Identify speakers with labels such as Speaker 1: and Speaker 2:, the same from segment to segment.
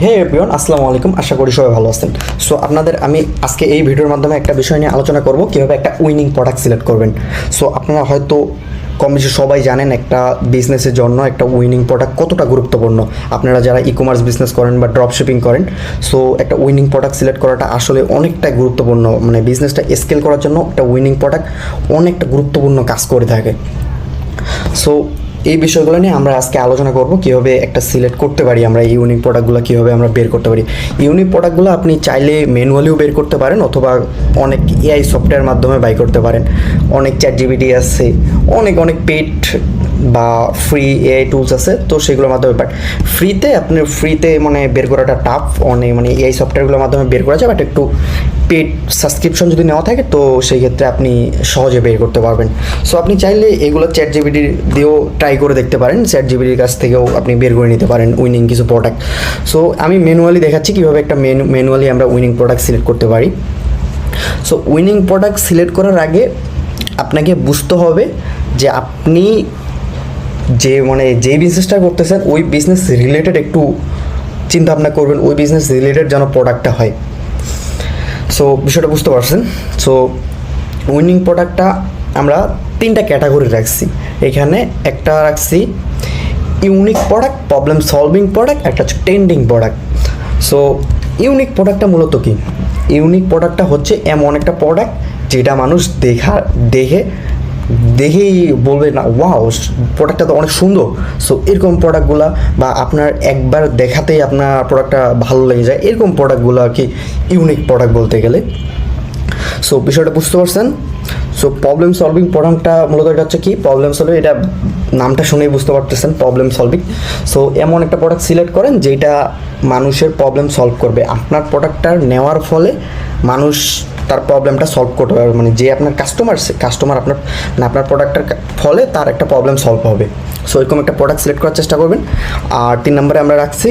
Speaker 1: হে everyone, আসসালামু আলাইকুম। আশা করি সবাই ভালো আছেন। সো, আপনাদের আমি আজকে এই ভিডিওর মাধ্যমে একটা বিষয় নিয়ে আলোচনা করব, কীভাবে একটা উইনিং প্রোডাক্ট সিলেক্ট করবেন। সো, আপনারা হয়তো কম বেশি সবাই জানেন একটা বিজনেসের জন্য একটা উইনিং প্রোডাক্ট কতটা গুরুত্বপূর্ণ। আপনারা যারা ই কমার্স বিজনেস করেন বা ড্রপ শিপিং করেন, সো, একটা উইনিং প্রোডাক্ট সিলেক্ট করাটা আসলে অনেকটাই গুরুত্বপূর্ণ। মানে বিজনেসটা স্কেল করার জন্য একটা উইনিং প্রোডাক্ট অনেকটা গুরুত্বপূর্ণ কাজ করে থাকে। সো এই বিষয়গুলো নিয়ে আমরা আজকে আলোচনা করব, কীভাবে একটা সিলেক্ট করতে পারি আমরা ইউনিক প্রোডাক্টগুলো কীভাবে আমরা বের করতে পারি। ইউনিক প্রোডাক্টগুলো আপনি চাইলে ম্যানুয়ালিও বের করতে পারেন, অথবা অনেক এআই সফটওয়্যার মাধ্যমে বাই করতে পারেন। অনেক চ্যাট জিবিটি আছে, অনেক অনেক পেড বা ফ্রি এআই টুলস আছে, তো সেগুলোর মাধ্যমে বাট ফ্রিতে আপনি ফ্রিতে মানে বের করাটা টাফ অনেক মানে এআই সফটওয়্যারগুলোর মাধ্যমে বের করা যায় বাট একটু পেড সাবস্ক্রিপশন যদি নেওয়া থাকে, তো সেই ক্ষেত্রে আপনি সহজে বের করতে পারবেন। সো আপনি চাইলে এগুলো চ্যাট জিবিটি দিয়েও ট্রাই করে দেখতে পারেন। চ্যাট জিবিটির কাছ থেকেও আপনি বের করে নিতে পারেন উইনিং কিছু প্রোডাক্ট সো আমি ম্যানুয়ালি দেখাচ্ছি কীভাবে একটা মেনু ম্যানুয়ালি আমরা উইনিং প্রোডাক্ট সিলেক্ট করতে পারি। সো উইনিং প্রোডাক্ট সিলেক্ট করার আগে আপনাকে বুঝতে হবে যে আপনি যে মানে যেই বিজনেসটা করতেছেন, ওই বিজনেস রিলেটেড একটু চিন্তা ভাবনা করবেন, ওই বিজনেস রিলেটেড যেন প্রোডাক্টটা হয়। সো বিষয়টা বুঝতে পারছেন? সো উইনিং প্রোডাক্টটা আমরা তিনটা ক্যাটাগরি রাখছি। এখানে একটা রাখছি unique product problem solving product একটা হচ্ছে ট্রেন্ডিং প্রোডাক্ট সো ইউনিক প্রোডাক্টটা মূলত কি? ইউনিক প্রোডাক্টটা হচ্ছে এমন একটা প্রোডাক্ট যেটা মানুষ দেখা, দেখে দেখেই বলবে, না ওয়াও প্রোডাক্টটা তো অনেক সুন্দর। সো এরকম প্রোডাক্টগুলো বা আপনার একবার দেখাতেই আপনার প্রোডাক্টটা ভালো লেগে যায়, এরকম প্রোডাক্টগুলো আর কি ইউনিক প্রোডাক্ট বলতে গেলে। সো বিষয়টা বুঝতে পারছেন? সো প্রবলেম সলভিং প্রোডাক্টটা মূলত এটা হচ্ছে কি? প্রবলেম সলভিং এটা নামটা শুনেই বুঝতে পারতেছেন প্রবলেম সলভিং সো এমন একটা প্রোডাক্ট সিলেক্ট করেন যেটা মানুষের প্রবলেম সলভ করবে। আপনার প্রোডাক্টটা নেওয়ার ফলে মানুষ তার প্রবলেমটা সলভ করতে পারবে মানে যে আপনার কাস্টমার কাস্টমার আপনার মানে আপনার প্রোডাক্টের ফলে তার একটা প্রবলেম সলভ হবে। সো এরকম একটা প্রোডাক্ট সিলেক্ট করার চেষ্টা করবেন। আর তিন নম্বরে আমরা রাখছি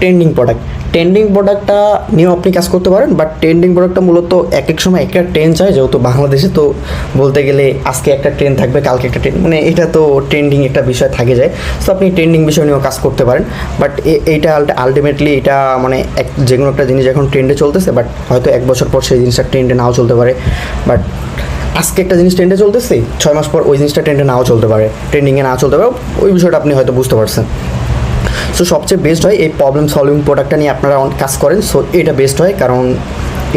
Speaker 1: ট্রেন্ডিং প্রোডাক্ট ট্রেন্ডিং প্রোডাক্টটা নিয়েও আপনি কাজ করতে পারেন বাট ট্রেন্ডিং প্রোডাক্টটা মূলত এক এক সময় একটা ট্রেন্ড চায়, যেহেতু বাংলাদেশে তো বলতে গেলে আজকে একটা ট্রেন থাকবে, কালকে একটা ট্রেন মানে এটা তো ট্রেন্ডিং একটা বিষয় থাকে যায়। সো আপনি ট্রেন্ডিং বিষয় নিয়েও কাজ করতে পারেন বাট এইটা আলটিমেটলি এটা মানে এক যে কোনো একটা জিনিস এখন ট্রেন্ডে চলতেছে বাট হয়তো এক বছর পর সেই জিনিসটা ট্রেন্ডে নাও চলতে পারে। বাট আজকে একটা জিনিস ট্রেন্ডে চলতেছে, ছয় মাস পর ওই জিনিসটা ট্রেন্ডে নাও চলতে পারে ট্রেন্ডিংয়ে নাও চলতে পারে, ওই বিষয়টা আপনি হয়তো বুঝতে পারছেন। সো সবচেয়ে বেস্ট হয় এই প্রবলেম সলভিং প্রোডাক্টটা নিয়ে আপনারা অনেক কাজ করেন। সো এটা বেস্ট হয় কারণ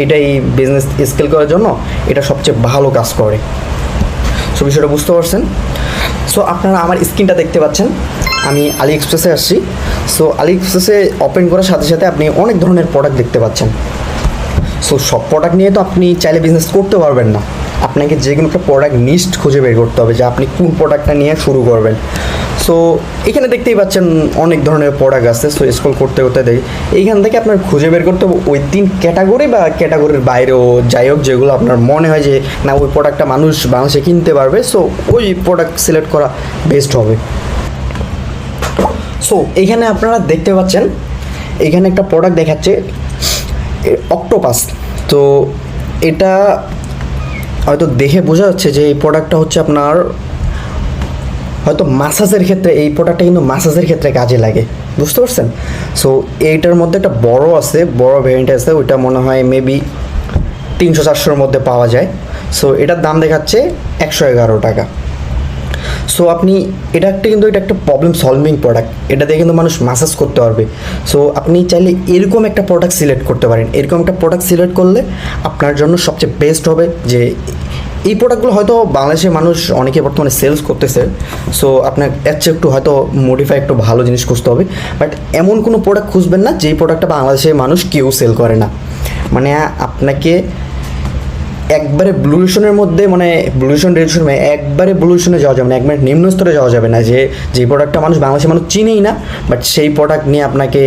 Speaker 1: এটাই বিজনেস স্কেল করার জন্য এটা সবচেয়ে ভালো কাজ করে। সো বিষয়টা বুঝতে পারছেন? সো আপনারা আমার স্ক্রিনটা দেখতে পাচ্ছেন। আমি আলি এক্সপ্রেসে আসছি। সো আলি এক্সপ্রেসে ওপেন করার সাথে সাথে আপনি অনেক ধরনের প্রোডাক্ট দেখতে পাচ্ছেন। সো সব প্রোডাক্ট নিয়ে তো আপনি চাইলে বিজনেস করতে পারবেন না। আপনাকে যে কোনো একটা প্রোডাক্ট নিস্ট খুঁজে বের করতে হবে যে আপনি কোন প্রোডাক্টটা নিয়ে শুরু করবেন। সো এখানে দেখতেই পাচ্ছেন অনেক ধরনের প্রোডাক্ট আছে। সো স্কুল করতে করতে দেখি। এইখান থেকে আপনার খুঁজে বের করতে হবে ওই তিন ক্যাটাগরি বা ক্যাটাগরির বাইরেও যাই হোক, যেগুলো আপনার মনে হয় যে, না, ওই প্রোডাক্টটা মানুষ বাংলাদেশে কিনতে পারবে। সো ওই প্রোডাক্ট সিলেক্ট করা বেস্ট হবে। সো এইখানে আপনারা দেখতে পাচ্ছেন এইখানে একটা প্রোডাক্ট দেখাচ্ছে অক্টোপাস তো, এটা হয়তো দেখে বোঝা যাচ্ছে যে এই প্রোডাক্টটা হচ্ছে আপনার, হয়তো মাসাজের ক্ষেত্রে এই প্রোডাক্টটা কিন্তু মাসাজের ক্ষেত্রে কাজে লাগে। বুঝতে পারছেন? সো এইটার মধ্যে একটা বড় আছে, বড় ভ্যারিয়েন্ট আছে, ওইটা মনে হয় মেবি তিনশো চারশোর মধ্যে পাওয়া যায়। সো এটার দাম দেখাচ্ছে একশো এগারো টাকা। সো আপনি এটা একটা কিন্তু এটা একটা প্রবলেম সলভিং প্রোডাক্ট এটা দিয়ে কিন্তু মানুষ মাসাজ করতে পারবে। সো আপনি চাইলে এরকম একটা প্রোডাক্ট সিলেক্ট করতে পারেন। এরকম একটা প্রোডাক্ট সিলেক্ট করলে আপনার জন্য সবচেয়ে বেস্ট হবে যে এই প্রোডাক্টগুলো হয়তো বাংলাদেশের মানুষ অনেকে বর্তমানে সেলস করতেছে। সো আপনার এর চেয়ে একটু হয়তো মডিফাই একটু ভালো জিনিস খুঁজতে হবে। বাট এমন কোনো প্রোডাক্ট খুঁজবেন না যেই প্রোডাক্টটা বাংলাদেশের মানুষ কেউ সেল করে না। মানে আপনাকে একবারে ব্লুশনের মধ্যে মানে ব্লুশন মানে একবারে ব্লুশনে যাওয়া যাবে না, একবারে নিম্ন স্তরে যাওয়া যাবে না। যে যে প্রোডাক্টটা মানুষ বাংলাদেশের মানুষ চিনেই না বাট সেই প্রোডাক্ট নিয়ে আপনাকে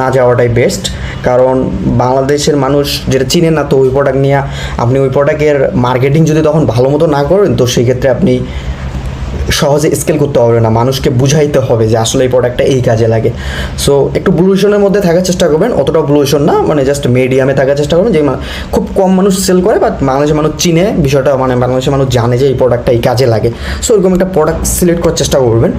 Speaker 1: না যাওয়াটাই বেস্ট কারণ বাংলাদেশের মানুষ যেটা চিনে না, তো ওই প্রোডাক্ট নিয়ে আপনি ওই প্রোডাক্টের মার্কেটিং যদি তখন ভালো মতো না করেন, তো সেই ক্ষেত্রে আপনি সহজে স্কেল করতে হবে না, মানুষকে বুঝাইতে হবে যে আসলে এই প্রোডাক্টটা এই কাজে লাগে। সো একটু ব্লুশনের মধ্যে থাকার চেষ্টা করবেন অতটা ব্লুশন না মানে জাস্ট মিডিয়ামে থাকার চেষ্টা করবেন যে খুব কম মানুষ সেল করে বাট বাংলাদেশের মানুষ চিনে, বিষয়টা মানে মানুষের মানুষ জানে যে এই প্রোডাক্টটা এই কাজে লাগে। সো এরকম একটা প্রোডাক্ট সিলেক্ট করার চেষ্টা করবেন।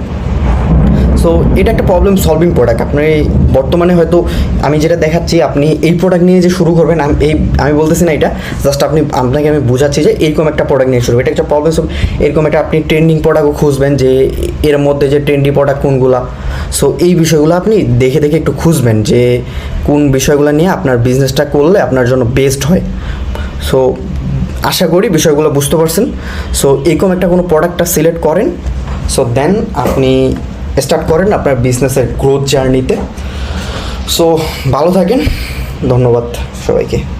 Speaker 1: সো এটা একটা প্রবলেম সলভিং প্রোডাক্ট আপনার এই বর্তমানে হয়তো আমি যেটা দেখাচ্ছি, আপনি এই প্রোডাক্ট নিয়ে যে শুরু করবেন, আমি এই আমি বলতেছি না এটা জাস্ট আপনি আপনাকে আমি বোঝাচ্ছি যে এরকম একটা প্রোডাক্ট নিয়ে শুরু এটা একটা প্রবলেম এরকম একটা আপনি ট্রেন্ডিং প্রোডাক্টও খুঁজবেন যে এর মধ্যে যে ট্রেন্ডি প্রোডাক্ট কোনগুলা। সো এই বিষয়গুলো আপনি দেখে দেখে একটু খুঁজবেন যে কোন বিষয়গুলো নিয়ে আপনার বিজনেসটা করলে আপনার জন্য বেস্ট হয়। সো আশা করি বিষয়গুলো বুঝতে পারছেন। সো এরকম একটা কোনো প্রোডাক্টটা সিলেক্ট করেন। সো দেন আপনি স্টার্ট করেন আপনার বিজনেসের গ্রোথ জার্নিতে সো ভালো থাকেন। ধন্যবাদ সবাইকে।